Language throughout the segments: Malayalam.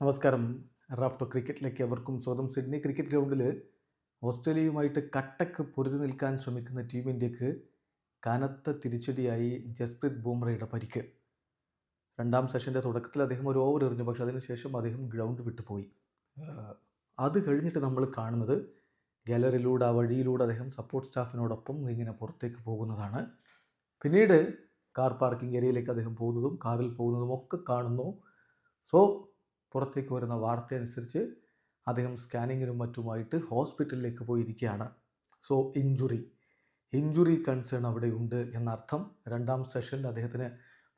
നമസ്കാരം. റാഫ്റ്റോ ക്രിക്കറ്റിലേക്ക് എവർക്കും സ്വന്തം സിഡ്നി ക്രിക്കറ്റ് ഗ്രൗണ്ടിൽ ഓസ്ട്രേലിയയുമായിട്ട് കട്ടക്ക് പൊരുതി നിൽക്കാൻ ശ്രമിക്കുന്ന ടീം ഇന്ത്യയ്ക്ക് കനത്ത തിരിച്ചടിയായി ജസ്പ്രീത് ബുംറയുടെ പരിക്ക്. രണ്ടാം സെഷന്റെ തുടക്കത്തിൽ അദ്ദേഹം ഒരു ഓവർ എറിഞ്ഞു. പക്ഷേ അതിനുശേഷം അദ്ദേഹം ഗ്രൗണ്ട് വിട്ടുപോയി. അത് കഴിഞ്ഞിട്ട് നമ്മൾ കാണുന്നത് ഗാലറിയിലൂടെ ആ വഴിയിലൂടെ അദ്ദേഹം സപ്പോർട്ട് സ്റ്റാഫിനോടൊപ്പം ഇങ്ങനെ പുറത്തേക്ക് പോകുന്നതാണ്. പിന്നീട് കാർ പാർക്കിംഗ് ഏരിയയിലേക്ക് അദ്ദേഹം പോകുന്നതും കാറിൽ പോകുന്നതും ഒക്കെ കാണുന്നു. സോ പുറത്തേക്ക് വരുന്ന വാർത്ത അനുസരിച്ച് അദ്ദേഹം സ്കാനിങ്ങിനും മറ്റുമായിട്ട് ഹോസ്പിറ്റലിലേക്ക് പോയിരിക്കുകയാണ്. So injury. ഇഞ്ചുറി കൺസേൺ അവിടെ ഉണ്ട് എന്നർത്ഥം രണ്ടാം സെഷനിൽ അദ്ദേഹത്തിന്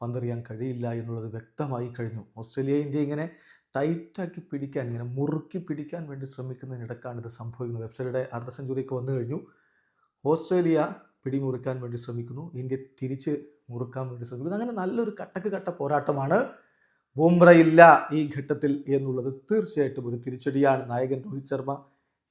പന്തെറിയാൻ കഴിയില്ല എന്നുള്ളത് വ്യക്തമായി കഴിഞ്ഞു. ഓസ്ട്രേലിയ ഇന്ത്യ ഇങ്ങനെ ടൈറ്റാക്കി പിടിക്കാൻ ഇങ്ങനെ മുറുക്കി പിടിക്കാൻ വേണ്ടി ശ്രമിക്കുന്നതിനിടക്കാണ് ഇത് സംഭവിക്കുന്നത്. വെബ്സൈറ്റിയുടെ അർദ്ധ സെഞ്ചുറിയൊക്കെ വന്നു കഴിഞ്ഞു. ഓസ്ട്രേലിയ പിടിമുറുക്കാൻ വേണ്ടി ശ്രമിക്കുന്നു. ഇന്ത്യ തിരിച്ച് മുറുക്കാൻ വേണ്ടി ശ്രമിക്കുന്നു. അങ്ങനെ നല്ലൊരു കട്ടക്ക് കട്ട പോരാട്ടമാണ് ബുംറ ഇല്ല ഈ ഘട്ടത്തിൽ എന്നുള്ളത് തീർച്ചയായിട്ടും ഒരു തിരിച്ചടിയാണ്. നായകൻ രോഹിത് ശർമ്മ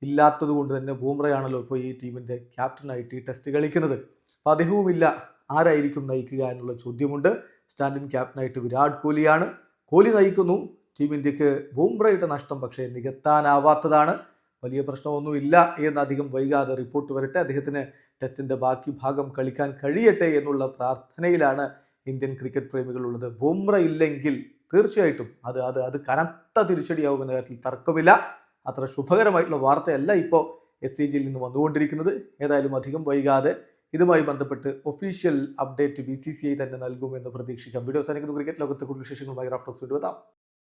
ഇല്ലാത്തത് കൊണ്ട് തന്നെ ബൂംറയാണല്ലോ ഇപ്പോൾ ഈ ടീമിന്റെ ക്യാപ്റ്റനായിട്ട് ഈ ടെസ്റ്റ് കളിക്കുന്നത്. അപ്പോൾ അദ്ദേഹവും ഇല്ല ആരായിരിക്കും നയിക്കുക എന്നുള്ള ചോദ്യമുണ്ട്. സ്റ്റാൻഡിൻ ക്യാപ്റ്റനായിട്ട് വിരാട് കോഹ്ലിയാണ്. കോഹ്ലി നയിക്കുന്നു. ടീം ഇന്ത്യയ്ക്ക് ബൂംറയുടെ നഷ്ടം പക്ഷേ നികത്താനാവാത്തതാണ്. വലിയ പ്രശ്നമൊന്നുമില്ല എന്ന് അധികം വൈകാതെ റിപ്പോർട്ട് വരട്ടെ. അദ്ദേഹത്തിന് ടെസ്റ്റിന്റെ ബാക്കി ഭാഗം കളിക്കാൻ കഴിയട്ടെ എന്നുള്ള പ്രാർത്ഥനയിലാണ് ഇന്ത്യൻ ക്രിക്കറ്റ് പ്രേമികളുള്ളത്. ബുംറ ഇല്ലെങ്കിൽ തീർച്ചയായിട്ടും അത് അത് അത് കനത്ത തിരിച്ചടിയാവുമെന്ന കാര്യത്തിൽ തർക്കമില്ല. അത്ര ശുഭകരമായിട്ടുള്ള വാർത്തയല്ല ഇപ്പോൾ എസ് സി ജിയിൽ നിന്ന് വന്നുകൊണ്ടിരിക്കുന്നത്. ഏതായാലും അധികം വൈകാതെ ഇതുമായി ബന്ധപ്പെട്ട് official update B C C I തന്നെ നൽകുമെന്ന് പ്രതീക്ഷിക്കാം. വീഡിയോ സാധിക്കുന്ന ക്രിക്കറ്റ് ലോകത്തെ കൂടുതൽ വിശേഷങ്ങളുമായി റാഫ്റ്റോക്സ് കൊണ്ടുവരാം